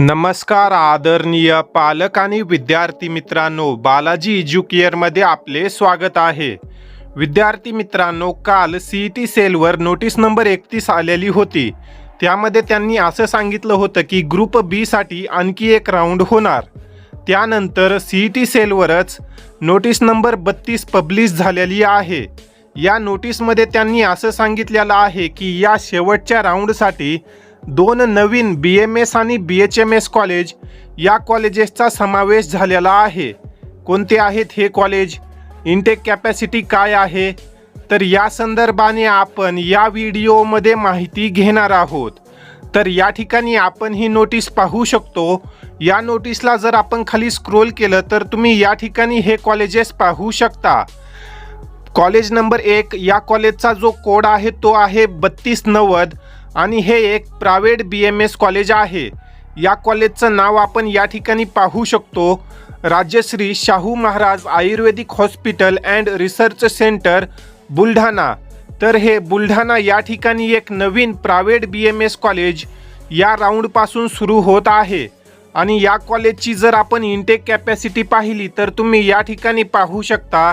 नमस्कार आदरणीय पालक आणि विद्यार्थी मित्रांनो बालाजी एज्युकेअरमध्ये आपले स्वागत आहे. विद्यार्थी मित्रांनो काल सी ई टी सेलवर नोटीस नंबर एकतीस आलेली होती. त्यामध्ये त्यांनी असं सांगितलं होतं की ग्रुप बीसाठी आणखी एक राऊंड होणार. त्यानंतर सी ई टी सेलवरच नोटीस नंबर बत्तीस पब्लिश झालेली आहे. या नोटीसमध्ये त्यांनी असं सांगितलेलं आहे की या शेवटच्या राऊंडसाठी दोन नवीन बी एम एस आणि B H M S college या कॉलेजेसचा समावेश झालेला आहे. कोणते आहेत हे कॉलेज इंटेक कॅपॅसिटी काय आहे? तर या संदर्भाने आपण या व्हिडिओमध्ये माहिती घेणार आहोत. तर या ठिकाणी आपण ही नोटीस पाहू शकतो. या नोटीसला जर आपण खाली स्क्रोल केलं तर तुम्ही या ठिकाणी हे कॉलेजेस पाहू शकता. कॉलेज नंबर एक या कॉलेजचा जो कोड आहे तो आहे बत्तीस नव्वद. आणि हे एक private B M S college आहे. या कॉलेजचं नाव आपण या ठिकाणी पाहू शकतो. Rajshri Shahu Maharaj Ayurvedic hospital and research centre Buldhana. तर हे बुलढाणा या ठिकाणी एक नवीन private B M S college या राऊंडपासून सुरू होत आहे. आणि या कॉलेजची जर आपण इंटेक कॅपॅसिटी पाहिली तर तुम्ही या ठिकाणी पाहू शकता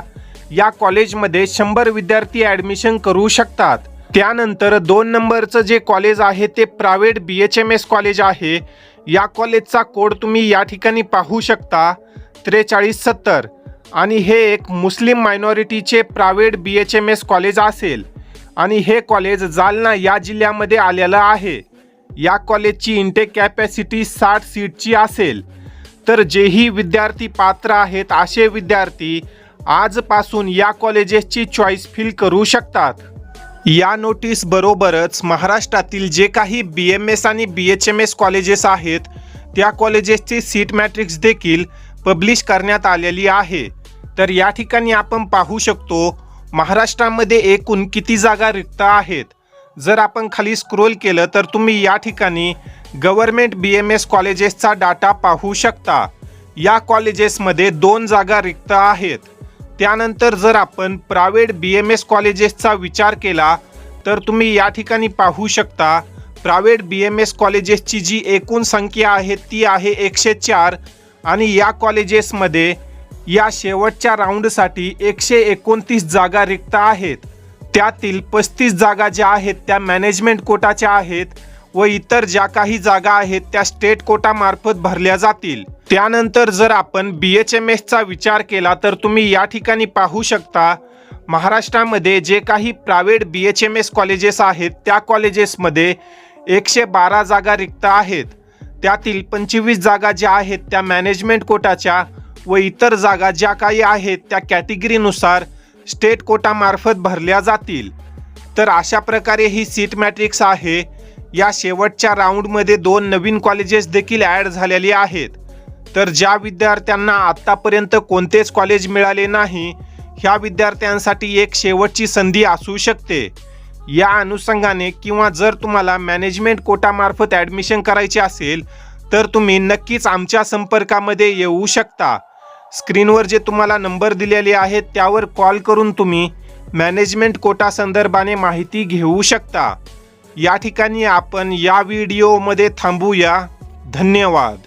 या कॉलेजमध्ये शंभर विद्यार्थी ॲडमिशन करू शकतात. त्यानंतर दोन नंबरचं जे कॉलेज आहे ते private B H M S college आहे. या कॉलेजचा कोड तुम्ही या ठिकाणी पाहू शकता. त्रेचाळीस सत्तर. आणि हे एक मुस्लिम मायनॉरिटीचे private B H M S college असेल. आणि हे कॉलेज जालना या जिल्ह्यामध्ये आलेलं आहे. या कॉलेजची इंटेक कॅपॅसिटी साठ सीटची असेल. तर जेही विद्यार्थी पात्र आहेत असे विद्यार्थी आजपासून या कॉलेजेसची चॉईस फिल करू शकतात. या नोटीस बरोबरच महाराष्ट्रातील जे काही बी एम एस आणि B H M S colleges आहेत त्या कॉलेजेसची सीट मॅट्रिक्स देखील पब्लिश करण्यात आलेली आहे. तर या ठिकाणी आपण पाहू शकतो महाराष्ट्रामध्ये एकूण किती जागा रिक्त आहेत? जर आपण खाली स्क्रोल केलं तर तुम्ही या ठिकाणी गव्हर्मेंट बी एम एस कॉलेजेसचा डाटा पाहू शकता. या कॉलेजेसमध्ये दोन जागा रिक्त आहेत. त्यानंतर जर आपण प्रायव्हेट बी एम एस कॉलेजेसचा विचार केला तर तुम्ही या ठिकाणी पाहू शकता प्रायव्हेट बी एम एस कॉलेजेसची जी एकूण संख्या आहे ती आहे एकशे चार आणि या कॉलेजेसमध्ये या शेवटच्या राऊंडसाठी एकशे एकोणतीस जागा रिक्त आहेत. त्यातील पस्तीस जागा ज्या आहेत त्या मॅनेजमेंट कोटाच्या आहेत व इतर ज्या काही जागा आहेत त्या स्टेट कोटामार्फत भरल्या जातील. त्यानंतर जर आपण बी एच एम एसचा विचार केला तर तुम्ही या ठिकाणी पाहू शकता महाराष्ट्रामध्ये जे काही private B H M S colleges आहेत त्या कॉलेजेसमध्ये एकशे बारा जागा रिक्त आहेत. त्यातील पंचवीस जागा ज्या आहेत त्या मॅनेजमेंट कोटाच्या व इतर जागा ज्या काही आहेत त्या कॅटेगरीनुसार स्टेट कोटामार्फत भरल्या जातील. तर अशा प्रकारे ही सीट मॅट्रिक्स आहे. या शेवटच्या राऊंडमध्ये दोन नवीन कॉलेजेस देखील ॲड झालेली आहेत. तर ज्या विद्यार्थ्यांना आत्तापर्यंत कोणतेच कॉलेज मिळाले नाही ह्या विद्यार्थ्यांसाठी एक शेवटची संधी असू शकते. या अनुषंगाने किंवा जर तुम्हाला मॅनेजमेंट कोटामार्फत ॲडमिशन करायचे असेल तर तुम्ही नक्कीच आमच्या संपर्कामध्ये येऊ शकता. स्क्रीनवर जे तुम्हाला नंबर दिलेले आहेत त्यावर कॉल करून तुम्ही मॅनेजमेंट कोटा संदर्भाने माहिती घेऊ शकता. या ठिकाणी आपण या व्हिडिओमध्ये थांबूया. धन्यवाद.